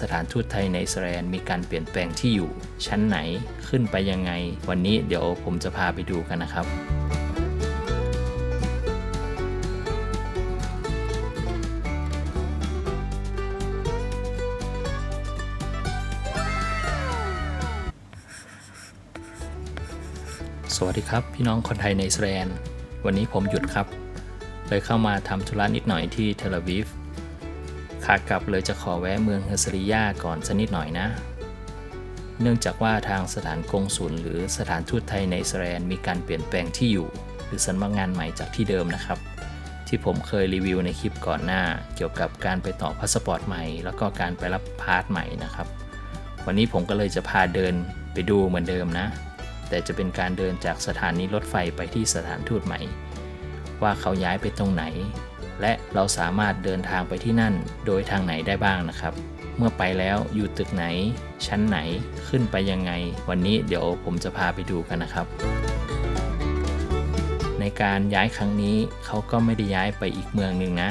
สถานทูตไทยในอิสราเอลมีการเปลี่ยนแปลงที่อยู่ ชั้นไหนขึ้นไปยังไง วันนี้เดี๋ยวผมจะพาไปดูกันนะครับสวัสดีครับ พี่น้องคนไทยในอิสราเอลวันนี้ผมหยุดครับ เลยเข้ามาทำธุระนิดหน่อยที่เทลอาวีฟ ขากลับเลยจะขอแวะเมืองเฮอร์ซริยาก่อนสักนิดหน่อยนะ เนื่องจากว่าทางสถานกงสุลหรือสถานทูตไทยในอิสราเอลมีการเปลี่ยนแปลงที่อยู่ หรือสำนักงานใหม่จากที่เดิมนะครับ ที่ผมเคยรีวิวในคลิปก่อนหน้า เกี่ยวกับการไปต่อพาสปอร์ตใหม่ แล้วก็การไปรับพาสใหม่นะครับ วันนี้ผมก็เลยจะพาเดินไปดูเหมือนเดิมนะ แต่จะเป็นการเดินจากสถานีรถไฟไปที่สถานทูตใหม่ ว่าเขาย้ายไปตรงไหน และเราสามารถเดินทางไปที่นั่นโดยทางไหนได้บ้างนะครับ เมื่อไปแล้วอยู่ตึกไหน ชั้นไหนขึ้นไปยังไง วันนี้เดี๋ยวผมจะพาไปดูกันนะครับ ในการย้ายครั้งนี้เขาก็ไม่ได้ย้ายไปอีกเมืองหนึ่งนะ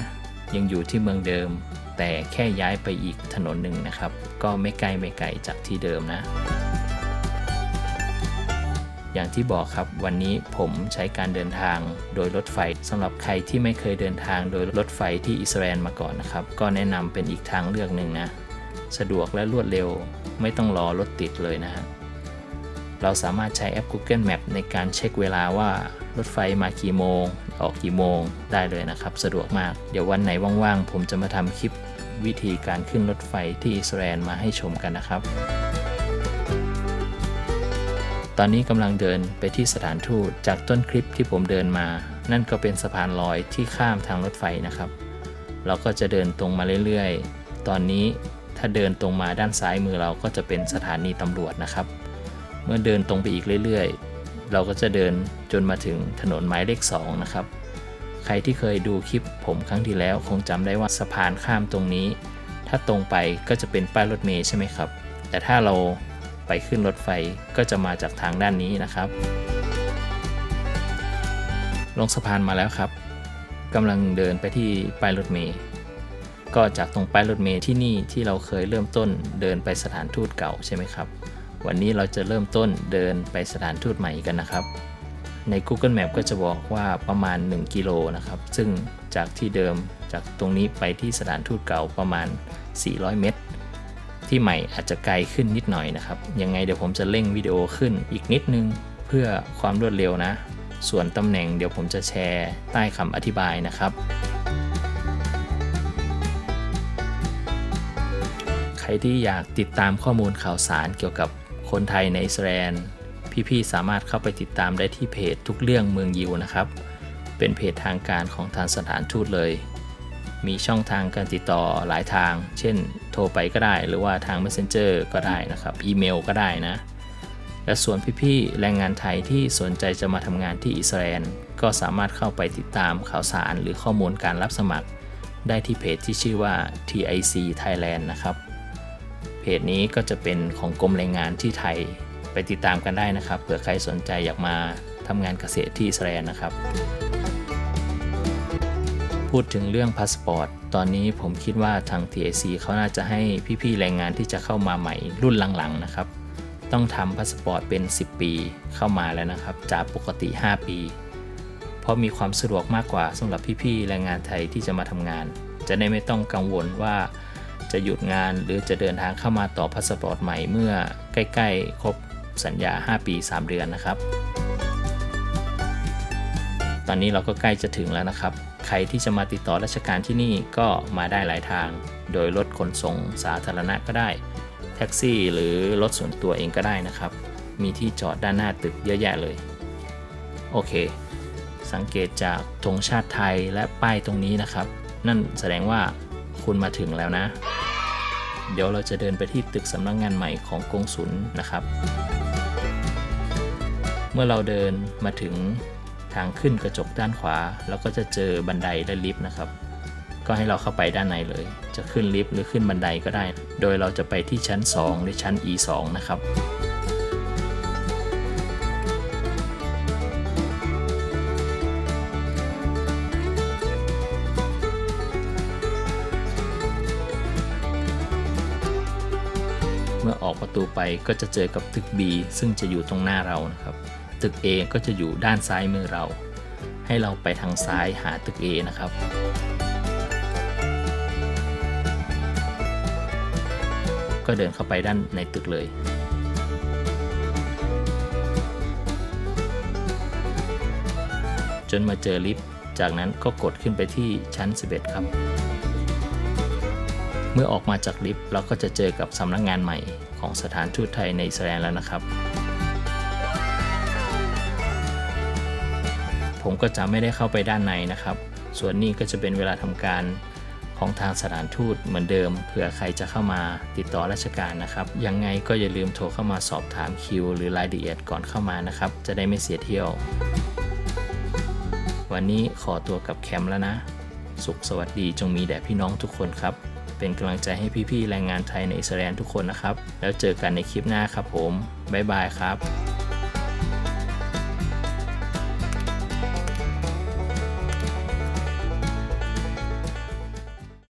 ยังอยู่ที่เมืองเดิม แต่แค่ย้ายไปอีกถนนหนึ่งนะครับ ก็ไม่ไกลไม่ไกลจากที่เดิมนะ อย่างที่บอกครับวันนี้ผมใช้การเดินทางโดยรถไฟสำหรับใครที่ไม่เคยเดินทางโดยรถไฟที่อิสราเอลมาก่อนนะครับ ก็แนะนำเป็นอีกทางเลือกหนึ่งนะ สะดวกและรวดเร็ว ไม่ต้องรอรถติดเลยนะฮะเราสามารถใช้แอป Google Map ในการเช็คเวลาว่ารถไฟมากี่โมง ออกกี่โมงได้เลยนะครับ สะดวกมาก เดี๋ยววันไหนว่างๆ ผมจะมาทำคลิปวิธีการขึ้นรถไฟที่อิสราเอลมาให้ชมกันนะครับ ตอนนี้กำลังเดินไปที่สถานทูตจากต้นคลิปที่ผมเดินมา นั่นก็เป็นสะพานลอยที่ข้ามทางรถไฟนะครับ เราก็จะเดินตรงมาเรื่อยๆ ตอนนี้ถ้าเดินตรงมาด้านซ้ายมือเราก็จะเป็นสถานีตำรวจนะครับ เมื่อเดินตรงไปอีกเรื่อยๆ เราก็จะเดินจนมาถึงถนนหมายเลข2นะครับ ใครที่เคยดูคลิปผมครั้งที่แล้วคงจำได้ว่าสะพานข้ามตรงนี้ ถ้าตรงไปก็จะเป็นป้ายรถเมล์ใช่ไหมครับ แต่ถ้าเรา ไปขึ้นรถไฟก็จะมาจากทางด้านนี้นะครับ ลงสะพานมาแล้วครับกำลังเดินไปที่ป้ายรถเมล์ก็จากตรงป้ายรถเมล์ที่นี่ที่เราเคยเริ่มต้นเดินไปสถานทูตเก่าใช่ไหมครับ วันนี้เราจะเริ่มต้นเดินไปสถานทูตใหม่กันนะครับ ใน Google Map ก็จะบอกว่าประมาณ 1 กิโลนะครับ ซึ่งจากที่เดิมจากตรงนี้ไปที่สถานทูตเก่าประมาณ 400 เมตร ที่ใหม่อาจจะไกลขึ้นนิดหน่อยนะครับ ยังไงเดี๋ยวผมจะเร่งวิดีโอขึ้นอีกนิดนึง เพื่อความรวดเร็วนะ ส่วนตำแหน่งเดี๋ยวผมจะแชร์ใต้คำอธิบายนะครับ ใครที่อยากติดตามข้อมูลข่าวสารเกี่ยวกับคนไทยในอิสราเอลพี่ๆสามารถเข้าไปติดตามได้ที่เพจทุกเรื่องเมืองยิวนะครับ เป็นเพจทางการของทางสถานทูตเลย มีช่องทางการติดต่อหลายทาง เช่น โทรไปก็ได้ หรือว่าทาง Messenger ก็ได้นะครับ อีเมลก็ได้นะ และส่วนพี่ๆ แรงงานไทยที่สนใจจะมาทำงานที่อิสราเอล ก็สามารถเข้าไปติดตามข่าวสารหรือข้อมูลการรับสมัคร ได้ที่เพจที่ชื่อว่า TIC Thailand นะครับ เพจนี้ก็จะเป็นของกรมแรงงานที่ไทย ไปติดตามกันได้นะครับ เผื่อใครสนใจอยากมาทำงานเกษตรที่อิสราเอลนะครับ พูดถึงเรื่องพาสปอร์ตตอนนี้ผมคิดว่าทาง TIC เขาน่าจะให้พี่ๆแรงงานที่จะเข้ามาใหม่รุ่นหลังๆนะครับ ต้องทำพาสปอร์ตเป็น 10 ปีเข้ามาแล้วนะครับ จากปกติ 5 ปี เพราะมีความสะดวกมากกว่าสำหรับพี่ๆแรงงานไทยที่จะมาทำงาน จะได้ไม่ต้องกังวลว่าจะหยุดงานหรือจะเดินทางเข้ามาต่อพาสปอร์ตใหม่เมื่อใกล้ๆ ครบสัญญา 5 ปี 3 เดือนนะครับ ตอนนี้เราก็ใกล้จะถึงแล้วนะครับ ใครที่จะมาติดต่อราชการที่นี่ก็มาได้หลายทาง โดยรถขนส่งสาธารณะก็ได้ แท็กซี่หรือรถส่วนตัวเองก็ได้นะครับ มีที่จอดด้านหน้าตึกเยอะแยะเลย โอเค สังเกตจากธงชาติไทยและป้ายตรงนี้นะครับ นั่นแสดงว่าคุณมาถึงแล้วนะ เดี๋ยวเราจะเดินไปที่ตึกสำนักงงานใหม่ของกงสุลนะครับ เมื่อเราเดินมาถึง ทางขึ้นกระจกด้านขวา แล้วก็จะเจอบันไดและลิฟต์นะครับ ก็ให้เราเข้าไปด้านในเลย จะขึ้นลิฟต์หรือขึ้นบันไดก็ได้ โดยเราจะไปที่ชั้น 2 หรือชั้น E2 นะครับพมื่อออกประตูไปก็จะเจอกับตึก B ซึ่งจะอยู่ตรงหน้าเรานะครับ ตึก A ก็จะอยู่ด้านซ้ายมือเรา ให้เราไปทางซ้ายหาตึก A นะครับ ก็เดินเข้าไปด้านในตึกเลยจนมาเจอลิฟต์ จากนั้นก็กดขึ้นไปที่ชั้น 11 ครับ เมื่อออกมาจากลิฟต์เราก็จะเจอกับสำนักงงานใหม่ของสถานทูตไทยในอิสราเอลแล้วนะครับ ผมก็จะไม่ได้เข้าไปด้านในนะครับ ส่วนนี้ก็จะเป็นเวลาทำการของทางสถานทูตเหมือนเดิมเผื่อใครจะเข้ามาติดต่อราชการนะครับ ยังไงก็อย่าลืมโทรเข้ามาสอบถามคิว หรือรายละเอียดก่อนเข้ามานะครับ จะได้ไม่เสียเที่ยว วันนี้ขอตัวกับแคมป์แล้วนะ สุขสวัสดีจงมีแด่พี่น้องทุกคนครับ เป็นกำลังใจให้พี่ๆแรงงานไทยในอิสราเอลทุกคนนะครับ แล้วเจอกันในคลิปหน้าครับผมบ๊ายบายครับ